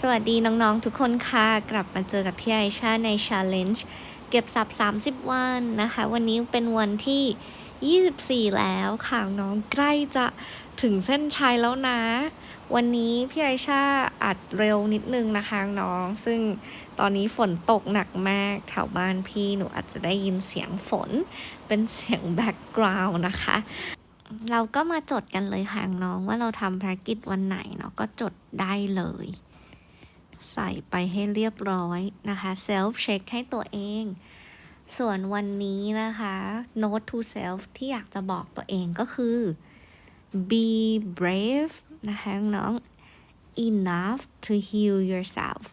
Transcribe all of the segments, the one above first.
สวัสดีน้องๆทุกคนค่ะ กลับมาเจอกับพี่ไอชาใน Challenge เก็บสับ 30 วันนะคะ วันนี้เป็นวันที่ 24 แล้วค่ะน้องใกล้จะถึงเส้นชัยแล้วนะ วันนี้พี่ไอชาอัดเร็วนิดนึงนะคะน้อง ซึ่งตอนนี้ฝนตกหนักมากแถวบ้านพี่หนูอาจจะได้ยินเสียงฝน เป็นเสียงแบ็กกราวน์นะคะเราก็มาจดกันเลยค่ะน้องว่าเราทำภารกิจวันไหนเนาะก็จดได้เลย ใส่ไปให้เรียบร้อยนะคะเซลฟ์เช็คให้ตัวเอง ส่วนวันนี้นะคะ note to self ที่อยากจะบอกตัวเองก็คือ be brave นะคะน้อง enough to heal yourself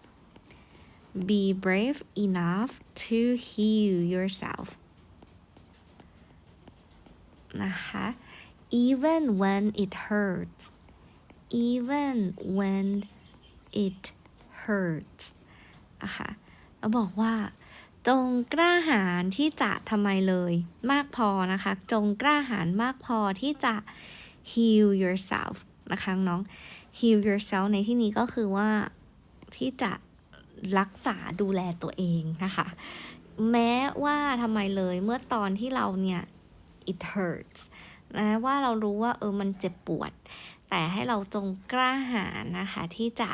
be brave enough to heal yourself นะคะ even when it hurts even when it hurts อะค่ะเราบอกว่าจงกล้าหาญที่จะทำไมเลย มากพอนะคะ จงกล้าหาญมากพอที่จะ heal yourself นะคะน้อง heal yourself ในที่นี้ก็คือว่าที่จะรักษาดูแลตัวเองนะคะ แม้ว่าทำไมเลยเมื่อตอนที่เราเนี่ย it hurts นะว่าเรารู้ว่าเออมันเจ็บปวด แต่ให้เราจงกล้าหาญนะคะที่จะ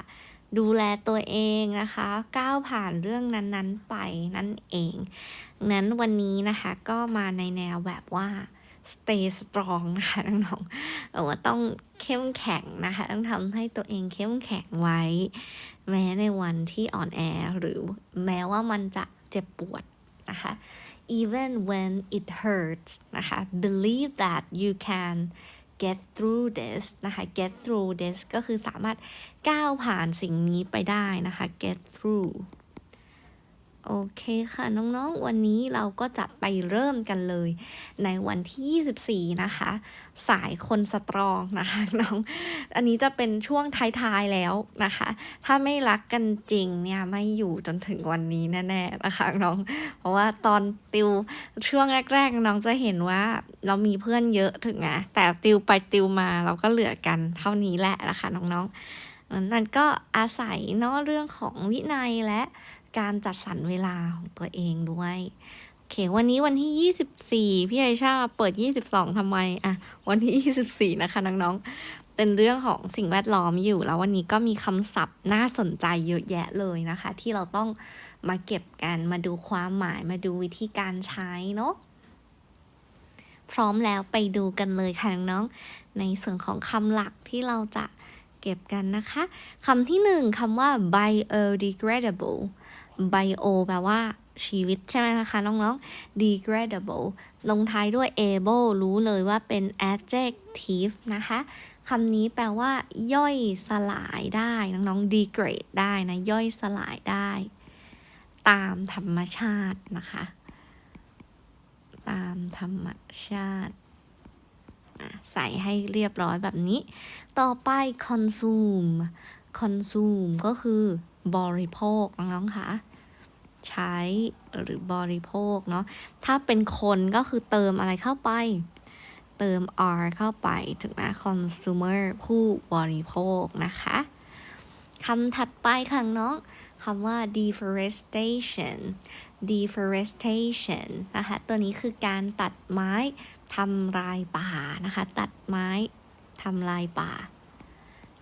ดูแลตัวเองนะคะ ก้าวผ่านเรื่องนั้น ๆ ไปนั่นเอง นั้นวันนี้นะคะก็มาในแนวแบบว่า stay strong นะคะน้องๆเราว่าต้องเข้มแข็งนะคะ ต้องทำให้ตัวเองเข้มแข็งไว้ แม้ในวันที่อ่อนแอหรือแม้ว่ามันจะเจ็บปวดนะคะ even when it hurts นะคะ believe that you can get through this นะคะ get through this ก็คือสามารถก้าวผ่านสิ่งนี้ไปได้นะคะ get through โอเคค่ะน้องๆ วันนี้เราก็จะไปเริ่มกันเลย ในวันที่ 24 นะคะ สายคนสตรองนะคะน้อง อันนี้จะเป็นช่วงท้ายๆแล้วนะคะ ถ้าไม่รักกันจริงเนี่ยไม่อยู่จนถึงวันนี้แน่ๆนะคะน้อง เพราะว่าตอนติวช่วงแรกๆ น้องจะเห็นว่าเรามีเพื่อนเยอะถึงนะแต่ติวไปติวมาเราก็เหลือกันเท่านี้แหละนะคะน้องๆนั่นก็อาศัยเนาะเรื่องของวินัยและ การจัดสรรเวลาของตัวเองด้วย โอเค วันนี้วันที่ 24 พี่ไอชาเปิด 22ทำไมอะวันที่ 24 นะคะน้องๆ เป็นเรื่องของสิ่งแวดล้อมอยู่ แล้ววันนี้ก็มีคำศัพท์น่าสนใจเยอะแยะเลยนะคะ ที่เราต้องมาเก็บกันมาดูความหมายมาดูวิธีการใช้เนาะพร้อมแล้วไปดูกันเลยค่ะน้องๆในส่วนของคำหลักที่เราจะเก็บกันนะคะ คำที่หนึ่งคำว่า biodegradable bio แปลว่าชีวิตใช่ไหมนะคะน้องๆ degradable ลงท้ายด้วย able รู้เลยว่าเป็น adjective นะคะคำนี้แปลว่า ย่อยสลายได้ น้องๆ degrade ได้นะ ย่อยสลายได้ ตามธรรมชาตินะคะ ตามธรรมชาติ ใส่ให้เรียบร้อยแบบนี้ ต่อไป consume consume ก็คือบริโภค น้องๆค่ะ ใช้หรือบริโภคเนาะถ้าเป็นคนก็คือเติมอะไรเข้าไป เติม r เข้าไปถึงนะ consumer ผู้บริโภคนะคะคำถัดไปค่ะน้องคำว่า deforestation deforestation นะคะ ตัวนี้คือการตัดไม้ทำลายป่านะคะ ตัดไม้ทำลายป่า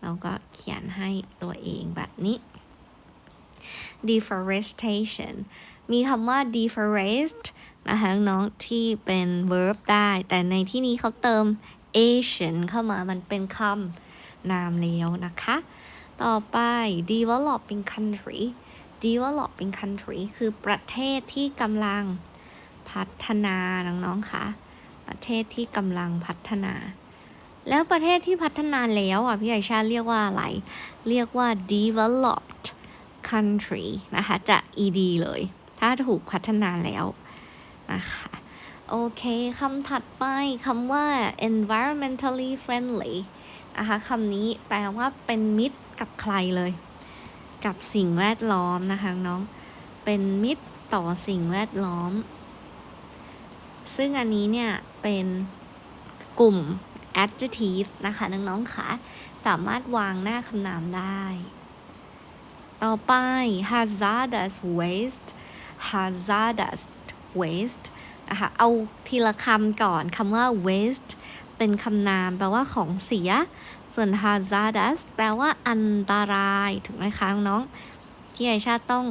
เราก็เขียนให้ตัวเองแบบนี้ deforestation มีคำว่า deforest นะคะน้องที่เป็น verb ได้ แต่ในที่นี้เขาเติม Asian เข้ามามันเป็นคำนามแล้วนะคะ ต่อไป developing country developing country คือประเทศที่กำลังพัฒนา น้องๆค่ะประเทศที่กำลังพัฒนา แล้วประเทศที่พัฒนาแล้วอะพี่ไอชาเรียกว่าอะไร เรียกว่า developed country นะคะ จะ ed เลย ถ้าถูกพัฒนาแล้วนะคะโอเคคำถัดไปคำว่า environmentally friendly นะคะคำนี้แปลว่าเป็นมิตรกับใครเลย กับสิ่งแวดล้อมนะคะน้อง เป็นมิตรต่อสิ่งแวดล้อม ซึ่งอันนี้เนี่ย เป็นกลุ่ม adjective นะคะน้องๆค่ะสามารถวางหน้าคำนามได้ ต่อไป hazardous waste hazardous waste นะคะเอาทีละคำก่อนคำว่า waste เป็นคำนามแปลว่าของเสีย ส่วน hazardous แปลว่าอันตราย ถูกไหมคะน้องที่ไอชาติต้อง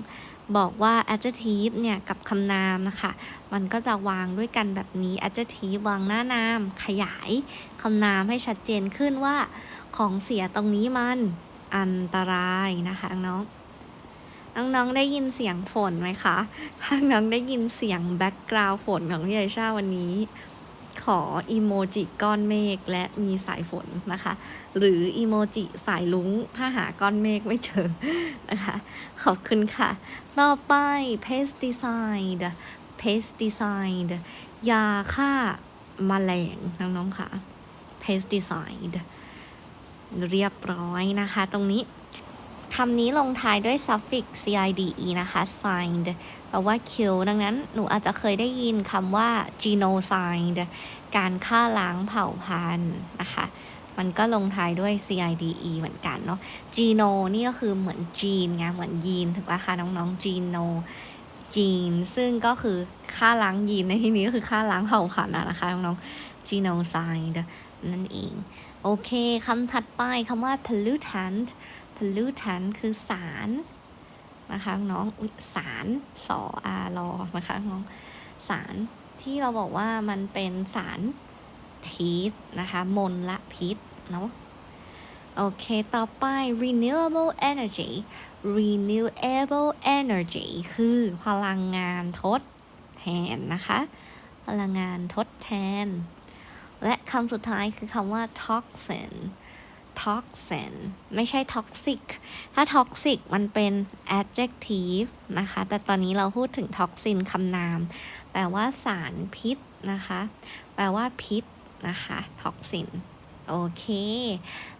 บอกว่า adjective เนี่ยกับคำนามนะคะ มันก็จะวางด้วยกันแบบนี้ adjective วางหน้านาม ขยายคำนามให้ชัดเจนขึ้นว่า ของเสียตรงนี้มันอันตรายนะคะน้อง น้องๆได้ยินเสียงฝนไหมคะ ถ้าน้องได้ยินเสียงแบ็กกราวด์ฝนของพี่ไอชาวันนี้ ขออีโมจิก้อนเมฆและมีสายฝนนะคะ หรืออีโมจิสายลุ้งถ้าหาก้อนเมฆไม่เจอนะคะ ขอบคุณค่ะ ต่อไป pesticide pesticide ยาฆ่าแมลงน้องๆค่ะ pesticide เรียบร้อยนะคะ ตรงนี้ คำนี้ลงท้ายด้วย suffix cide นะคะ signed แปลว่า kill ดังนั้นหนูอาจจะเคยได้ยินคำว่า genocide การฆ่าล้างเผ่าพันธุ์นะคะ มันก็ลงท้ายด้วย cide เหมือนกันเนาะ geno นี่ก็คือเหมือนจีนไง เหมือนยีนถูกปะคะน้องๆ geno จีน ซึ่งก็คือฆ่าล้างยีนในที่นี้ก็คือฆ่าล้างเผ่าพันธุ์นะคะน้องๆ genocide นั่นเอง โอเคคำถัดไปคำว่า pollutant pollutant คือสารนะคะน้องอุ๊ยสารสออารอนะคะน้องสารที่เราบอกว่ามันเป็นสารพิษนะคะมลละพิษเนาะโอเค ต่อไป renewable energy renewable energy คือพลังงานทดแทนนะคะ พลังงานทดแทน และคำสุดท้ายคือคำว่า toxin toxin ไม่ใช่ toxic ถ้า toxic มันเป็น adjective นะคะ แต่ตอนนี้เราพูดถึง toxin คำนาม แปลว่าสารพิษนะคะ แปลว่าพิษนะคะ toxin โอเค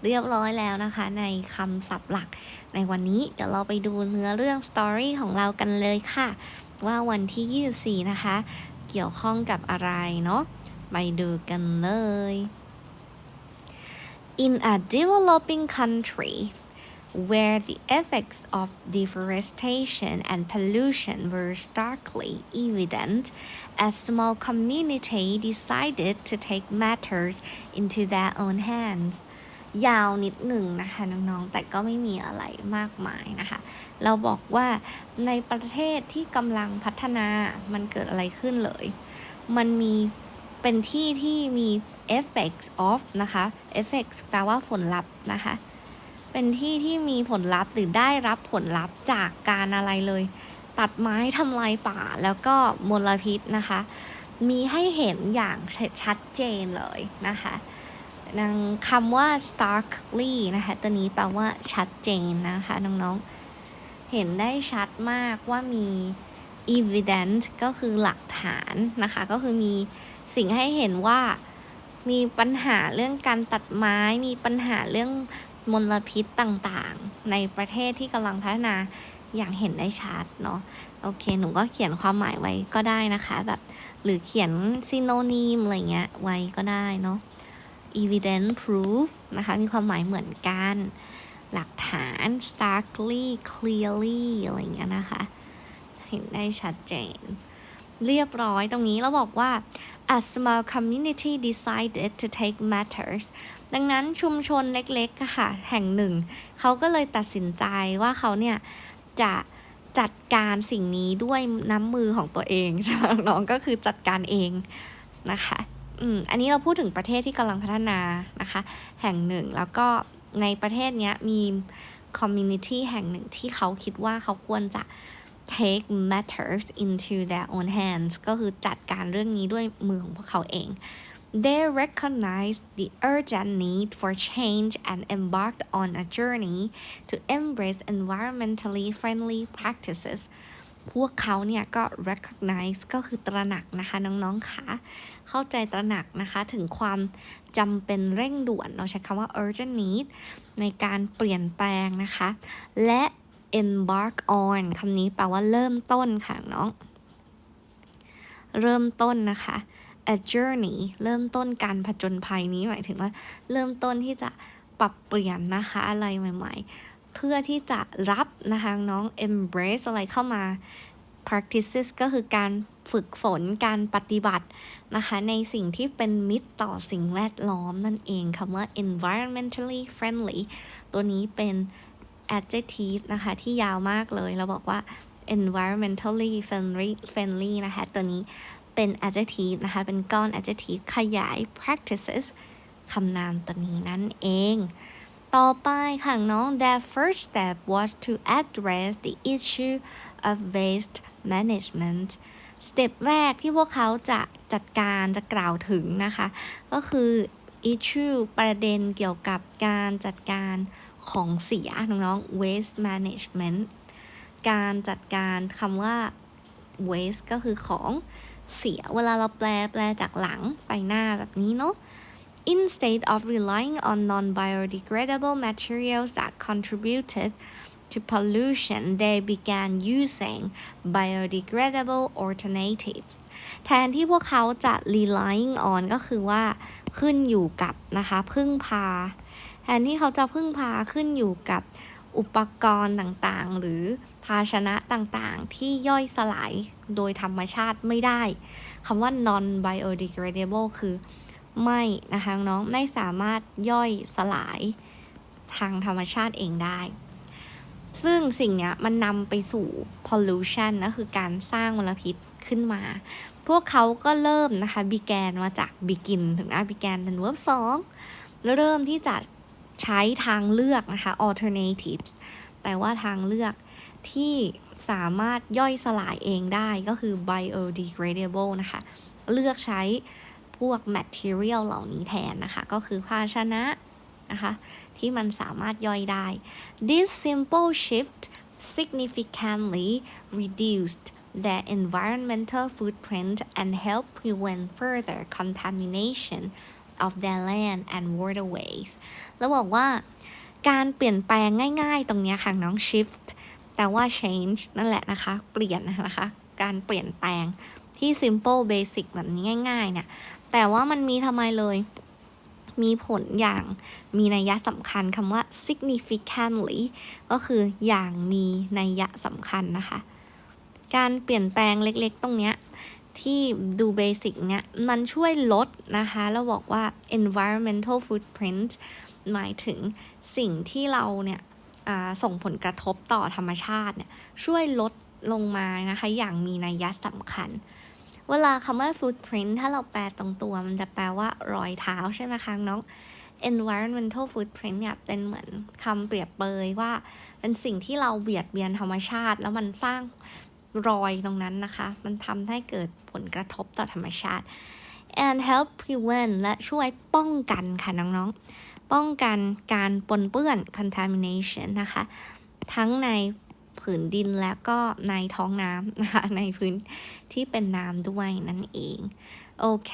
เรียบร้อยแล้วนะคะ ในคำศัพท์หลัก ในวันนี้เดี๋ยวเราไปดูเนื้อเรื่อง story ของเรากันเลยค่ะ ว่าวันที่ 24 นะคะ เกี่ยวข้องกับอะไรเนาะไปดูกันเลย In a developing country where the effects of deforestation and pollution were starkly evident, a small community decided to take matters into their own hands. ยาวนิดหนึ่งนะคะน้องๆ แต่ก็ไม่มีอะไรมากมายนะคะ เราบอกว่าในประเทศที่กำลังพัฒนา มันเกิดอะไรขึ้นเลย มันมีเป็นที่ที่มี effects of นะคะ effects แปลว่าผลลัพธ์นะคะ เป็นที่ที่มีผลลัพธ์หรือได้รับผลลัพธ์จากการอะไรเลย ตัดไม้ทำลายป่าแล้วก็มลพิษนะคะ มีให้เห็นอย่างชัดเจนเลยนะคะนังคำว่า starkly นะคะ ตัวนี้แปลว่าชัดเจนนะคะ น้องๆ เห็นได้ชัดมากว่ามี evident ก็คือหลักฐานนะคะ ก็คือมีสิ่งให้เห็นว่า มีปัญหาเรื่องการตัดไม้ มีปัญหาเรื่องมลพิษต่างๆ ในประเทศที่กำลังพัฒนาอย่างเห็นได้ชัดเนาะโอเค หนูก็เขียนความหมายไว้ก็ได้นะคะ แบบ หรือเขียนซีโนนีมอะไรเงี้ยไว้ก็ได้เนาะ evident proof นะคะ มีความหมายเหมือนกัน หลักฐาน starkly clearly อะไรเงี้ยนะคะ เห็นได้ชัดเจน เรียบร้อยตรงนี้เราบอกว่า a small community decided to take matters ดังนั้นชุมชนเล็กๆค่ะแห่งหนึ่ง เขาก็เลยตัดสินใจว่าเขาเนี่ยจะจัดการสิ่งนี้ด้วยน้ำมือของตัวเองใช่ไหมน้องก็คือจัดการเองนะคะอืมอันนี้เราพูดถึงประเทศที่กำลังพัฒนานะคะ แห่งหนึ่งแล้วก็ในประเทศเนี้ยมีคอมมูนิตี้แห่งหนึ่งที่เขาคิดว่าเขาควรจะ take matters into their own hands ก็คือจัดการเรื่องนี้ด้วยมือของพวกเขาเอง They recognized the urgent need for change and embarked on a journey to embrace environmentally friendly practices พวกเขาเนี่ยก็ recognize ก็คือตระหนักนะคะน้องๆค่ะ เข้าใจตระหนักนะคะถึงความจำเป็นเร่งด่วน เราใช้คำว่า urgent need ในการเปลี่ยนแปลงนะคะ และ embark on คำนี้แปลว่าเริ่มต้นค่ะน้อง เริ่มต้นนะคะ a journey เริ่มต้นการผจญภัยนี้หมายถึงว่า เริ่มต้นที่จะปรับเปลี่ยนนะคะอะไรใหม่ ๆ เพื่อที่จะรับนะคะน้อง embrace อะไรเข้ามา practices ก็คือการฝึกฝนการปฏิบัตินะคะ ในสิ่งที่เป็นมิตรต่อสิ่งแวดล้อมนั่นเองคำว่า environmentally friendly ตัวนี้เป็น adjective นะคะ ที่ยาวมากเลย เราบอกว่า environmentally friendly friendly นะคะ ตัวนี้เป็น adjective นะคะ เป็นก้อน adjective ขยาย practices คำนามตัวนี้นั่นเอง ต่อไปค่ะน้อง their first step was to address the issue of waste management สเต็ปแรกที่พวกเขาจะจัดการจะกล่าวถึงนะคะ ก็คือ issue ประเด็นเกี่ยวกับการจัดการ ของเสียน้องๆ waste management การจัดการคำว่า waste ก็คือของเสียเวลาเราแปลแปลจากหลังไปหน้าแบบนี้เนาะ Instead of relying on non-biodegradable materials that contributed to pollution, they began using biodegradable alternatives. แทนที่พวกเขาจะ relying on ก็คือว่าขึ้นอยู่กับนะคะพึ่งพา แทนที่เขาจะพึ่งพาขึ้นอยู่กับอุปกรณ์ต่างๆ หรือภาชนะต่างๆ ที่ย่อยสลายโดยธรรมชาติไม่ได้คำว่า non biodegradable คือไม่นะคะน้องไม่สามารถย่อยสลายทางธรรมชาติเองได้ ซึ่งสิ่งนี้มันนำไปสู่ pollution ก็คือการสร้างมลพิษขึ้นมา พวกเขาก็เริ่มนะคะ began มาจาก begin ถึงนะ began เป็น verb สองแล้วเริ่มที่จะ ใช้ทางเลือกนะคะ alternatives แต่ว่าทางเลือกที่สามารถย่อยสลายเองได้ก็คือ biodegradable นะคะ เลือกใช้พวก material เหล่านี้แทนนะคะ ก็คือภาชนะนะคะที่มันสามารถย่อยได้ This simple shift significantly reduced their environmental footprint and help prevent further contamination of their land and waterways แล้วบอกว่าการเปลี่ยนแปลงง่ายๆ ตรงนี้ค่ะน้อง shift แต่ว่า change นั่นแหละนะคะ เปลี่ยนนะคะ การเปลี่ยนแปลงที่ simple basic แบบนี้ง่ายๆ เนี่ย แต่ว่ามันมีทำไมเลย มีผลอย่างมีนัยยะสำคัญคำว่า significantly ก็คืออย่างมีนัยยะสำคัญนะคะ การเปลี่ยนแปลงเล็กๆ ตรงเนี้ย ที่ดูเบสิกเนี้ยมันช่วยลดนะคะแล้วบอกว่า environmental footprint หมายถึงสิ่งที่เราเนี่ยส่งผลกระทบต่อธรรมชาติเนี่ยช่วยลดลงมานะคะ อย่างมีนัยยะสำคัญ เวลาคำว่า footprint ถ้าเราแปลตรงตัวมันจะแปลว่ารอยเท้าใช่ไหมคะน้อง environmental footprint เนี่ยเป็นเหมือนคำเปรียบเปยว่า เป็นสิ่งที่เราเบียดเบียนธรรมชาติ แล้วมันสร้าง รอยตรงนั้นนะคะ มันทำให้เกิดผลกระทบต่อธรรมชาติ and help prevent และช่วยป้องกันค่ะน้องๆ ป้องกันการปนเปื้อน contamination นะคะ ทั้งในผืนดินและก็ในท้องน้ำนะคะ ในพื้นที่เป็นน้ำด้วยนั่นเอง โอเค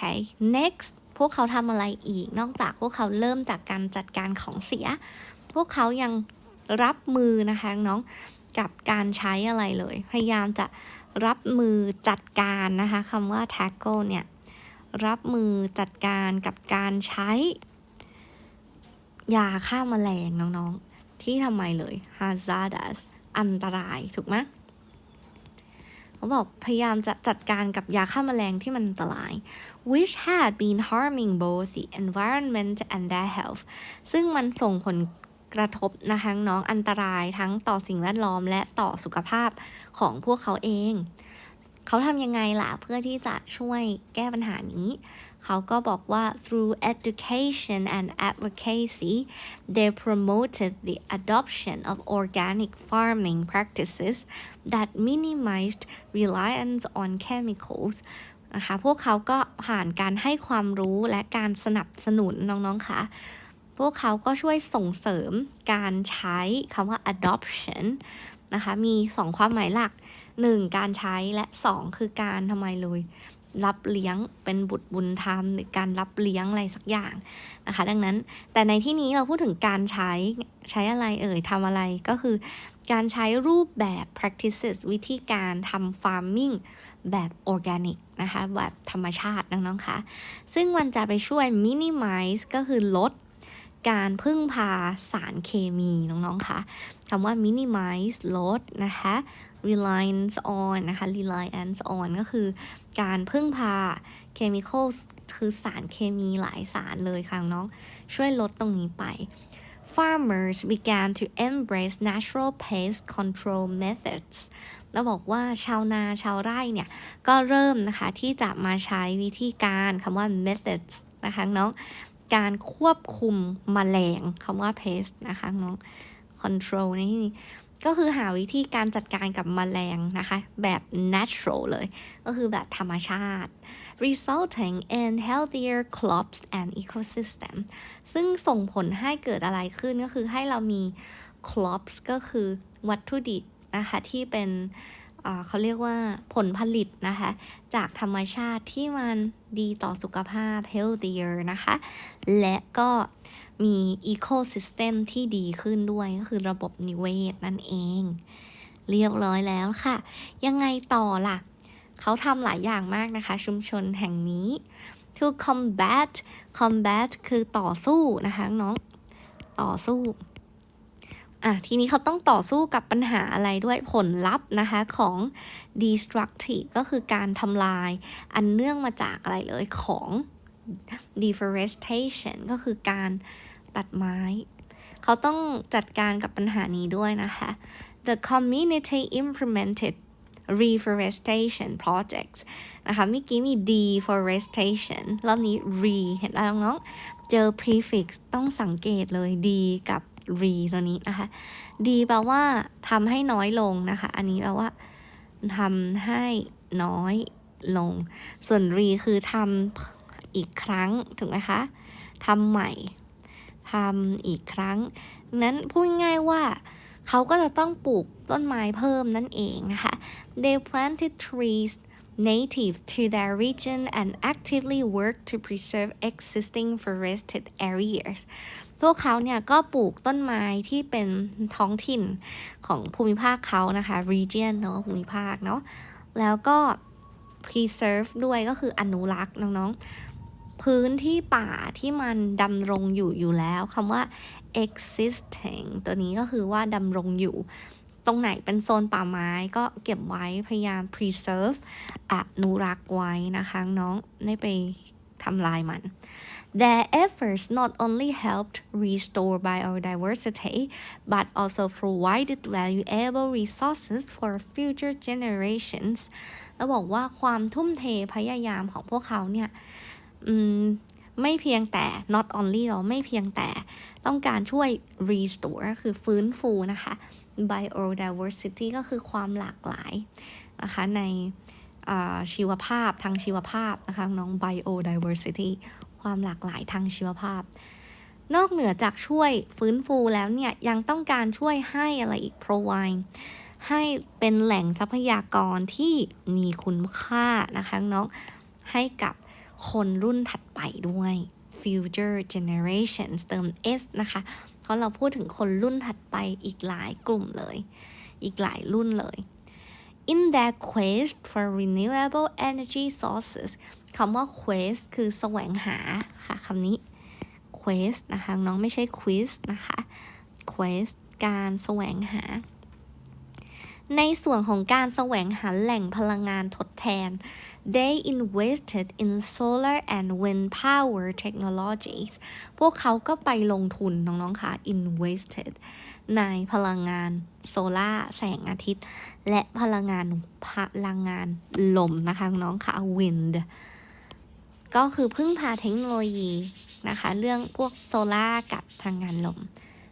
next พวกเขาทำอะไรอีก นอกจากพวกเขาเริ่มจากการจัดการของเสีย พวกเขายังรับมือนะคะน้อง กับการใช้อะไรเลย พยายามจะรับมือจัดการนะคะคำว่า tackle เนี่ยรับมือจัดการกับการใช้ ยาฆ่ามาแมลงน้องๆ ที่ทำไมเลย hazardous อันตรายถูกไหมเขาบอกพยายามจะจัดการกับยาฆ่าแมลงที่มันอันตราย which had been harming both the environment and their health ซึ่งมันส่งผล กระทบนะคะน้องอันตรายทั้งต่อสิ่งแวดล้อมและต่อสุขภาพของพวกเขาเอง เขาทำยังไงล่ะเพื่อที่จะช่วยแก้ปัญหานี้ เขาก็บอกว่า through education and advocacy they promoted the adoption of organic farming practices that minimized reliance on chemicals นะคะพวกเขาก็ผ่านการให้ความรู้และการสนับสนุนน้องๆค่ะ พวกเขาก็ช่วยส่งเสริมการใช้คำว่า adoption นะคะ มี 2 ความหมายหลัก 1. การใช้และ 2 คือการทำไมเลย รับเลี้ยงเป็นบุตรบุญธรรม หรือการรับเลี้ยงอะไรสักอย่างนะคะ ดังนั้นแต่ในที่นี้เราพูดถึงการใช้ใช้อะไรเอ่ยทำอะไรก็คือ การใช้รูปแบบ practices วิธีการทำ farming แบบ organic นะคะ แบบธรรมชาติน้องๆคะซึ่งมันจะไปช่วย minimize ก็คือลด การพึ่งพาสารเคมีน้องๆคะคำว่า minimize ลดนะคะ reliance on นะคะ reliance on ก็คือการพึ่งพา chemicals คือสารเคมีหลายสารเลยค่ะน้อง ช่วยลดตรงนี้ไป farmers began to embrace natural pest control methods แล้วบอกว่าชาวนาชาวไร่เนี่ย ก็เริ่มนะคะที่จะมาใช้วิธีการคำว่า methods นะคะน้อง การควบคุมมแมลงคำว่า pest นะคะน้อง control ในที่นี้ก็คือหาวิธีการจัดการกับมแมลงนะคะ แบบ natural เลย ก็คือแบบธรรมชาติ resulting in healthier crops and ecosystem ซึ่งส่งผลให้เกิดอะไรขึ้นก็คือให้เรามี crops ก็คือวัตถุดิบนะคะที่เป็น เขาเรียกว่าผลผลิตนะคะ จากธรรมชาติที่มันดีต่อสุขภาพ healthier นะคะ และก็มี ecosystem ที่ดีขึ้นด้วยก็คือระบบนิเวศนั่นเอง เรียบร้อยแล้วค่ะ ยังไงต่อล่ะ เขาทำหลายอย่างมากนะคะ ชุมชนแห่งนี้ to combat combat คือต่อสู้นะคะน้อง ต่อสู้ อะทีนี้เขาต้องต่อสู้กับปัญหาอะไรด้วยผลลัพธ์นะคะของ destructive ก็คือการทำลายอันเนื่องมาจากอะไรเลยของ deforestation ก็คือการตัดไม้ เขาต้องจัดการกับปัญหานี้ด้วยนะคะ the community implemented reforestation projects นะคะเมื่อกี้มี deforestation รอบนี้ re เห็นไหมน้องๆ เจอ prefix ต้องสังเกตเลย d กับ re ตัวนี้นะคะ d แปลว่าทำให้น้อยลงนะคะ อันนี้แปลว่าทำให้น้อยลง ส่วน re คือทำอีกครั้งถูกไหมคะทำใหม่ทำอีกครั้ง นั้นพูดง่ายว่า เขาก็จะต้องปลูกต้นไม้เพิ่มนั่นเองนะคะ they planted trees native to their region and actively work to preserve existing forested areas พวกเขาเนี่ยก็ปลูกต้นไม้ที่เป็นท้องถิ่นของภูมิภาคเขานะคะ region เนาะภูมิภาคเนาะแล้วก็ preserve ด้วยก็คืออนุรักษ์น้องๆ พื้นที่ป่าที่มันดำรงอยู่อยู่แล้วคำว่า existing ตัวนี้ก็คือว่าดำรงอยู่ ตรงไหนเป็นโซนป่าไม้ก็เก็บไว้พยายาม preserve อนุรักษ์ไว้นะคะน้องไม่ไปทำลายมัน Their efforts not only helped restore biodiversity but also provided valuable resources for future generations แล้วบอกว่าความทุ่มเทพยายามของพวกเขาเนี่ยไม่เพียงแต่ not only เราไม่เพียงแต่ต้องการช่วย restore คือฟื้นฟูนะคะ biodiversity ก็คือความหลากหลายนะคะในชีวภาพทางชีวภาพนะคะน้อง biodiversity ความหลากหลายทางชีวภาพ นอกเหนือจากช่วยฟื้นฟูแล้วเนี่ย ยังต้องการช่วยให้อะไรอีก provide ให้เป็นแหล่งทรัพยากรที่มีคุณค่านะคะน้องให้กับคนรุ่นถัดไปด้วย future generations เติม s นะคะ เพราะเราพูดถึงคนรุ่นถัดไปอีกหลายกลุ่มเลย อีกหลายรุ่นเลย in their quest for renewable energy sources คำว่า quest คือแสวงหาค่ะคำนี้ quest นะคะน้องไม่ใช่ quiz นะคะ quest การแสวงหา ในส่วนของการแสวงหาแหล่งพลังงานทดแทน they invested in solar and wind power technologies พวกเขาก็ไปลงทุนน้องๆค่ะ invested ในพลังงานโซลาแสงอาทิตย์ และพลังงานพลังงานลมนะคะน้องค่ะ wind ก็คือพึ่งพาเทคโนโลยีนะคะ เรื่องพวกโซล่ากับพลังงานลม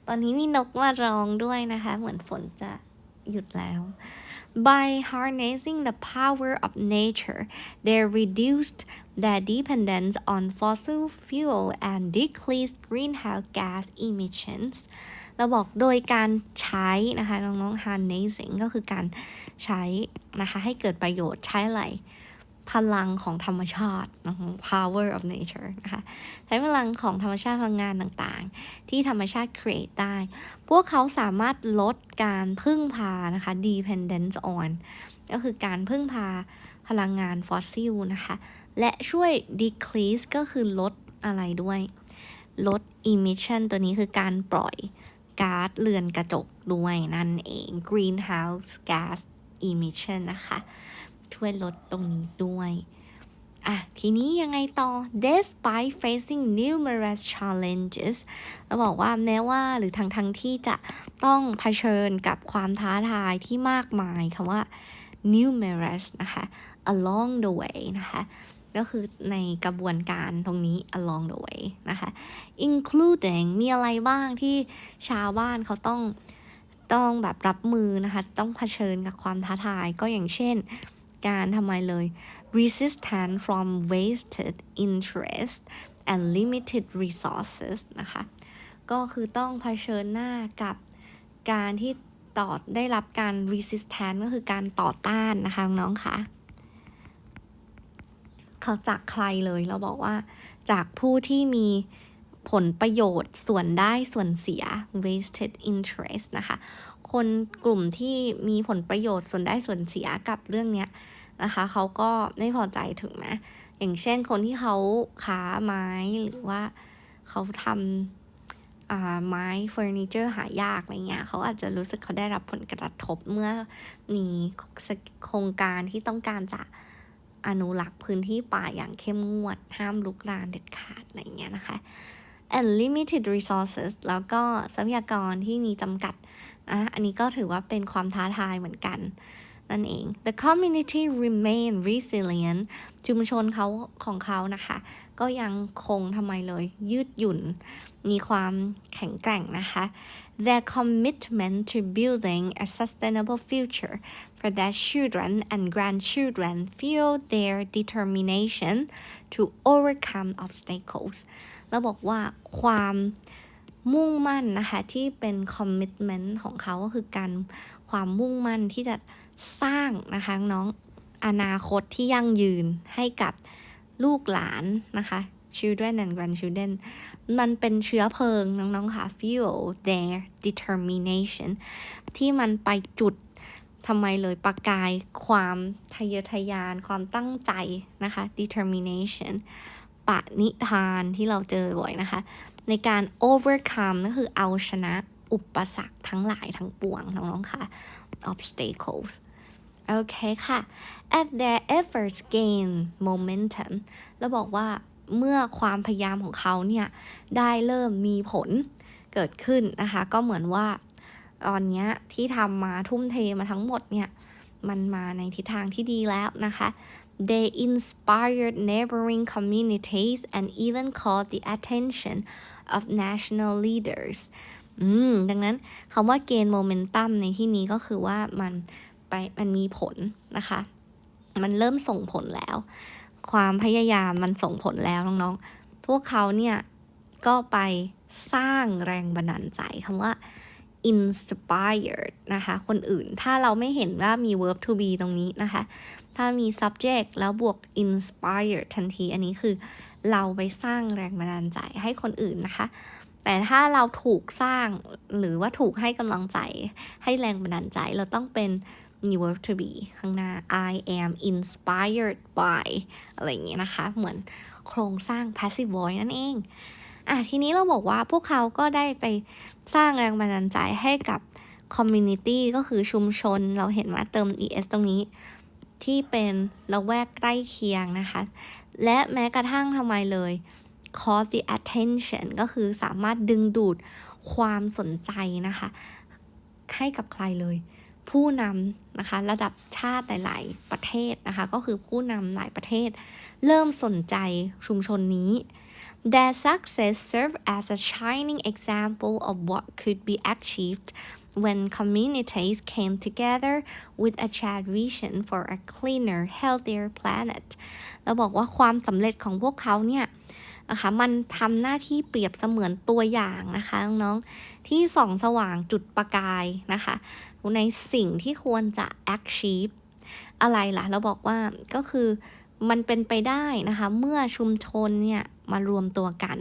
ตอนนี้มีนกมาร้องด้วยนะคะ เหมือนฝนจะหยุดแล้ว By harnessing the power of nature, they reduced their dependence on fossil fuel and decreased greenhouse gas emissions. เราบอกโดยการใช้นะคะ น้องๆ harnessing ก็คือการใช้นะคะ ให้เกิดประโยชน์ใช้อะไร พลังของธรรมชาติ power of nature นะคะใช้พลังของธรรมชาติพลังงานต่างๆ ที่ธรรมชาติ create ได้ พวกเขาสามารถลดการพึ่งพานะคะ dependence on ก็คือการพึ่งพาพลังงานฟอสซิลนะคะ และช่วย decrease ก็คือลดอะไรด้วย ลด emission ตัวนี้คือการปล่อยก๊าซเรือนกระจกด้วยนั่นเอง greenhouse gas emission นะคะ ช่วยลดตรงนี้ด้วยอะทีนี้ยังไงต่อ despite facing numerous challenges เราบอกว่าแม้ว่าหรือทั้งทั้งที่จะต้องเผชิญกับความท้าทายที่มากมายคำว่า numerous นะคะ along the way นะคะก็คือในกระบวนการตรงนี้ along the way นะคะ including มีอะไรบ้างที่ชาวบ้านเขาต้องต้องแบบรับมือนะคะ ต้องเผชิญกับความท้าทายก็อย่างเช่น การทำไมเลย resistant from wasted interest and limited resources นะคะ ก็คือต้องเผชิญหน้ากับการที่ต่อได้รับการ resistant ก็คือการต่อต้านนะคะน้องๆคะเขาจากใครเลยเราบอกว่า จากผู้ที่มีผลประโยชน์ส่วนได้ส่วนเสีย wasted interest นะคะ คนกลุ่มที่มีผลประโยชน์ส่วนได้ส่วนเสียกับเรื่องเนี้ยนะคะเขาก็ไม่พอใจถึงไหมอย่างเช่นคนที่เขาค้าไม้หรือว่าเขาทำไม้เฟอร์นิเจอร์หายากอะไรเงี้ยเขาอาจจะรู้สึกเขาได้รับผลกระทบเมื่อมีโครงการที่ต้องการจะอนุรักษ์พื้นที่ป่าอย่างเข้มงวด ห้ามลุกรานเด็ดขาดอะไรเงี้ยนะคะ and limited resources แล้วก็ทรัพยากรที่มีจำกัดอะอันนี้ก็ถือว่าเป็นความท้าทายเหมือนกัน นั่นเอง the community remain resilient ชุมชนเขาของเขานะคะ ก็ยังคงทำไมเลย ยืดหยุ่น มีความแข็งแกร่งนะคะ their commitment to building a sustainable future for their children and grandchildren fuel their determination to overcome obstacles แล้วบอกว่าความ มุ่งมั่นนะคะ ที่เป็น commitment ของเขาก็คือการความมุ่งมั่นที่จะสร้างนะคะน้องอนาคตที่ยั่งยืนให้กับลูกหลานนะคะ children and grandchildren มันเป็นเชื้อเพลิงน้องๆค่ะ fuel their determination ที่มันไปจุดทำไมเลยประกายความทะเยอทะยานความตั้งใจนะคะ determination ปณิธานที่เราเจอบ่อยนะคะในการ overcome ก็คือเอาชนะอุปสรรคทั้งหลายทั้งปวงน้องๆค่ะ obstacles โอเคค่ะ at their efforts gain momentum แล้วบอกว่าเมื่อความพยายามของเขาเนี่ย ได้เริ่มมีผลเกิดขึ้นนะคะ ก็เหมือนว่าตอนนี้ที่ทำมาทุ่มเทมาทั้งหมดเนี่ย มันมาในทิศทางที่ดีแล้วนะคะ they inspired neighboring communities and even caught the attention of national leaders อืม ดังนั้นคำว่า gain momentum ในที่นี้ก็คือว่ามันไปมันมีผลนะคะ มันเริ่มส่งผลแล้ว ความพยายามมันส่งผลแล้วน้องๆ พวกเขาเนี่ย ก็ไปสร้างแรงบันดาลใจคำว่า inspired นะคะ คนอื่นถ้าเราไม่เห็นว่ามี verb to be ตรงนี้นะคะ ถ้ามี subject แล้วบวก inspired ทันที อันนี้คือเราไปสร้างแรงบันดาลใจให้คนอื่นนะคะ แต่ถ้าเราถูกสร้างหรือว่าถูกให้กำลังใจ ให้แรงบันดาลใจเราต้องเป็นมี verb to be ข้างหน้า I am inspired by อะไรอย่างเงี้ยนะคะ เหมือนโครงสร้าง passive voice นั่นเองอะทีนี้เราบอกว่าพวกเขาก็ได้ไปสร้างแรงบันดาลใจให้กับ community ก็คือชุมชน เราเห็นว่าเติม es ตรงนี้ ที่เป็นละแวกใกล้เคียงนะคะ และแม้กระทั่งทำไมเลย caught the attention ก็คือสามารถดึงดูดความสนใจนะคะ ให้กับใครเลย ผู้นำนะคะ ระดับชาติหลาย ๆ ประเทศนะคะ ก็คือผู้นำหลายประเทศ เริ่มสนใจชุมชนนี้ Their success served as a shining example of what could be achieved when communities came together with a shared vision for a cleaner, healthier planet. เราบอกว่าความสำเร็จของพวกเขาเนี่ยนะคะมันทำหน้าที่เปรียบเสมือนตัวอย่างนะคะน้องๆที่ส่องสว่างจุดประกายนะคะในสิ่งที่ควรจะ achieve อะไรล่ะ เราบอกว่าก็คือ มันเป็นไปได้นะคะ เมื่อชุมชนเนี่ยมารวมตัวกัน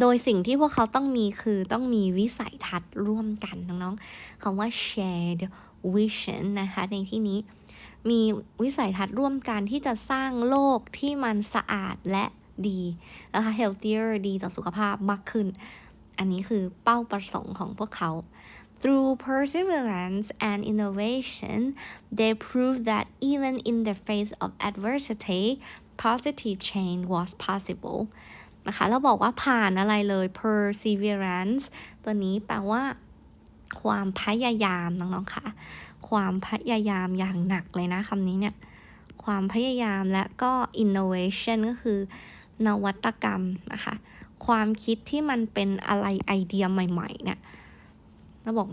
โดยสิ่งที่พวกเขาต้องมีคือต้องมีวิสัยทัศน์ร่วมกันน้องๆคำว่า shared vision นะคะ ในที่นี้มีวิสัยทัศน์ร่วมกันที่จะสร้างโลกที่มันสะอาดและดีนะคะ healthier ดีต่อสุขภาพมากขึ้น อันนี้คือเป้าประสงค์ของพวกเขา Through perseverance and innovation, they proved that even in the face of adversity, positive change was possible. นะคะเราบอกว่าผ่านอะไรเลย perseverance ตัวนี้แปลว่า ความพยายามน้องๆค่ะ ความพยายามอย่างหนักเลยนะคำนี้เนี่ย ความพยายามและก็ innovation ก็คือนวัตกรรมนะคะ ความคิดที่มันเป็นอะไรไอเดียใหม่ๆเนี่ย เราบอก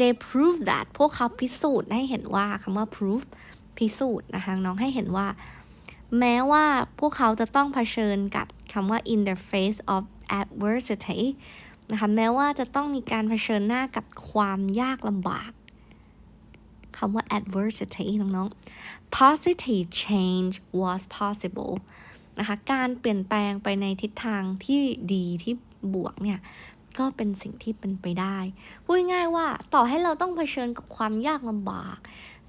they prove that พวกเขาพิสูจน์ให้เห็นว่าคำว่า prove พิสูจน์นะคะน้องให้เห็นว่า แม้ว่าพวกเขาจะต้องเผชิญกับคำว่า in the face of adversity นะคะแม้ว่าจะต้องมีการเผชิญหน้ากับความยากลำบากคำว่า adversity น้องๆ positive change was possible นะคะ การเปลี่ยนแปลงไปในทิศทางที่ดีที่บวกเนี่ย ก็เป็นสิ่งที่เป็นไปได้ พูดง่ายว่าต่อให้เราต้องเผชิญกับความยากลำบาก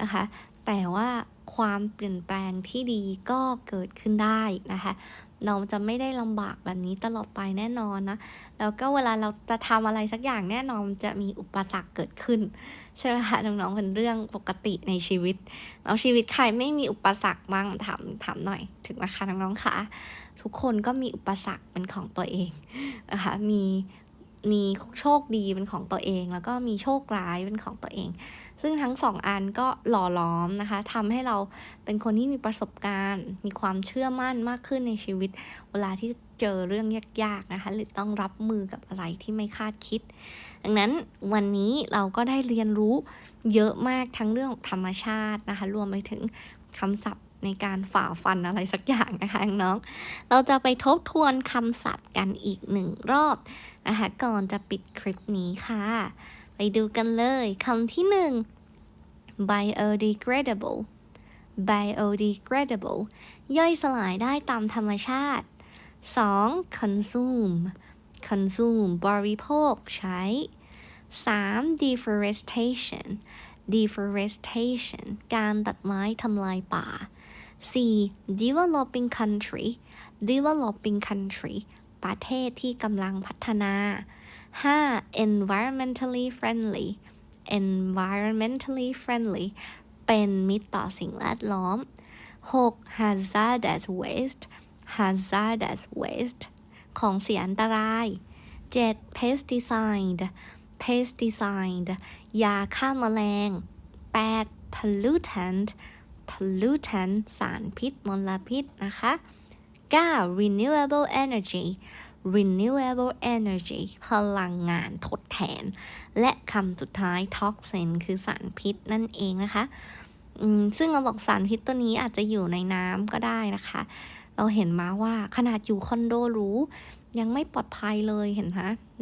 นะคะ แต่ว่าความเปลี่ยนแปลงที่ดีก็เกิดขึ้นได้นะคะ เราจะไม่ได้ลำบากแบบนี้ตลอดไปแน่นอนนะ แล้วก็เวลาเราจะทำอะไรสักอย่างแน่นอนจะมีอุปสรรคเกิดขึ้น ใช่ไหมคะน้องๆเป็นเรื่องปกติในชีวิต แล้วชีวิตใครไม่มีอุปสรรคบ้างถามถามหน่อย ถึงไหมคะน้องๆคะทุกคนก็มีอุปสรรคเป็นของตัวเองนะคะ มี มีโชคดีเป็นของตัวเอง แล้วก็มีโชคร้ายเป็นของตัวเอง ซึ่งทั้งสองอันก็หล่อล้อมนะคะทำให้เราเป็นคนที่มีประสบการณ์ มีความเชื่อมั่นมากขึ้นในชีวิต เวลาที่เจอเรื่องยากๆนะคะ หรือต้องรับมือกับอะไรที่ไม่คาดคิด ดังนั้นวันนี้เราก็ได้เรียนรู้เยอะมากทั้งเรื่องของธรรมชาตินะคะ รวมไปถึงคำศัพท์ ในการฝ่าฟันอะไรสักอย่างนะคะน้อง เราจะไปทบทวนคำศัพท์กันอีกหนึ่งรอบนะคะก่อนจะปิดคลิปนี้ค่ะ ไปดูกันเลยคำที่หนึ่ง biodegradable biodegradable ย่อยสลายได้ตามธรรมชาติ 2. consume consume บริโภคใช้ 3. deforestation deforestation การตัดไม้ทำลายป่า 4. developing country developing country ประเทศที่กำลังพัฒนา 5. environmentally friendly environmentally friendly เป็นมิตรต่อสิ่งแวดล้อม 6. hazardous waste hazardous waste ของเสียอันตราย 7. pesticide pesticide ยาฆ่าแมลง 8. pollutant pollutant สารพิษมลพิษนะคะ 9. renewable energy renewable energy พลังงานทดแทน และคำสุดท้าย toxin คือสารพิษนั่นเองนะคะ ซึ่งเราบอกสารพิษตัวนี้อาจจะอยู่ในน้ำก็ได้นะคะ เราเห็นมาว่าขนาดอยู่คอนโดหรูยังไม่ปลอดภัยเลยเห็นไหม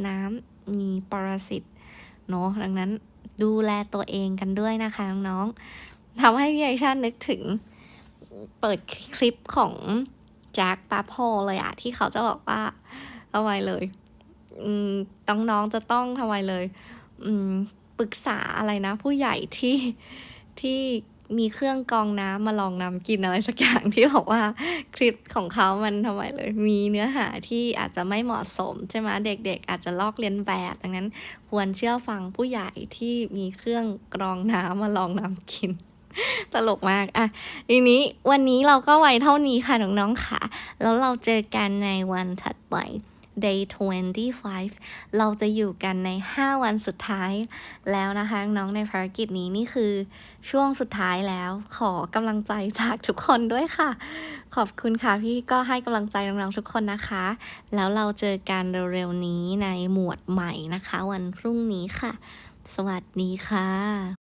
น้ำมีปรสิตเนาะดังนั้นดูแลตัวเองกันด้วยนะคะน้องๆ ทำให้พี่ไอชานึกถึงเปิดคลิปของแจ็คปาโพเลยอะที่เขาจะบอกว่าทำไมเลยต้องน้องจะต้องทำไมเลยปรึกษาอะไรนะ ผู้ใหญ่ที่ที่มีเครื่องกรองน้ำมาลองนำกินอะไรสักอย่างที่บอกว่าคลิปของเขามันทำไมเลย มีเนื้อหาที่อาจจะไม่เหมาะสม ใช่ไหมเด็กๆ อาจจะลอกเลียนแบบ ดังนั้นควรเชื่อฟังผู้ใหญ่ที่มีเครื่องกรองน้ำมาลองนำกิน ตลกมากอะทีนี้วันนี้เราก็ไว้เท่านี้ค่ะ น้องๆค่ะ แล้วเราเจอกันในวันถัดไป day 25 เราจะอยู่กันใน 5 วันสุดท้ายแล้วนะคะ น้องในภารกิจนี้นี่คือช่วงสุดท้ายแล้วขอกำลังใจจากทุกคนด้วยค่ะ ขอบคุณค่ะพี่ก็ให้กำลังใจน้องๆทุกคนนะคะ แล้วเราเจอกันเร็วๆนี้ในหมวดใหม่นะคะ วันพรุ่งนี้ค่ะ สวัสดีค่ะ